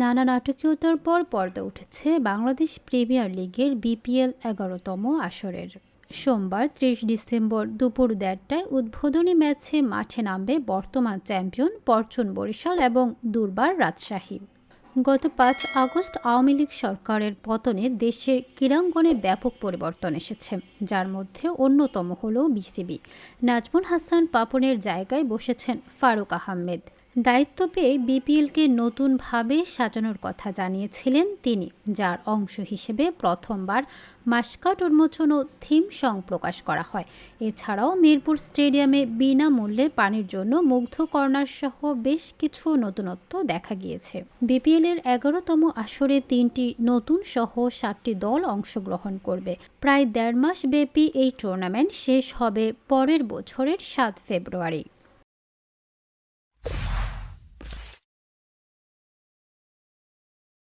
নানা নাটকীয়তার পর পর্দা উঠেছে বাংলাদেশ প্রিমিয়ার লিগের বিপিএল এগারোতম আসরের। সোমবার ত্রিশ ডিসেম্বর দুপুর দেড়টায় উদ্বোধনী ম্যাচে মাঠে নামবে বর্তমান চ্যাম্পিয়ন পরচুন বরিশাল এবং দুর্বার রাজশাহী। গত পাঁচ আগস্ট আওয়ামী লীগ সরকারের পতনে দেশের ক্রীড়াঙ্গনে ব্যাপক পরিবর্তন এসেছে, যার মধ্যে অন্যতম হল বিসিবি। নাজমুল হাসান পাপনের জায়গায় বসেছেন ফারুক আহমেদ। দায়িত্ব পেয়ে বিপিএলকে নতুনভাবে সাজানোর কথা জানিয়েছিলেন তিনি, যার অংশ হিসেবে প্রথমবার মাসকাট উন্মোচন ও থিম সং প্রকাশ করা হয়। এছাড়াও মিরপুর স্টেডিয়ামে বিনামূল্যে পানির জন্য মুগ্ধ কর্নার সহ বেশ কিছু নতুনত্ব দেখা গিয়েছে। বিপিএলের এগারোতম আসরে তিনটি নতুন সহ সাতটি দল অংশগ্রহণ করবে। প্রায় দেড় মাস ব্যাপী এই টুর্নামেন্ট শেষ হবে পরের বছরের সাত ফেব্রুয়ারি।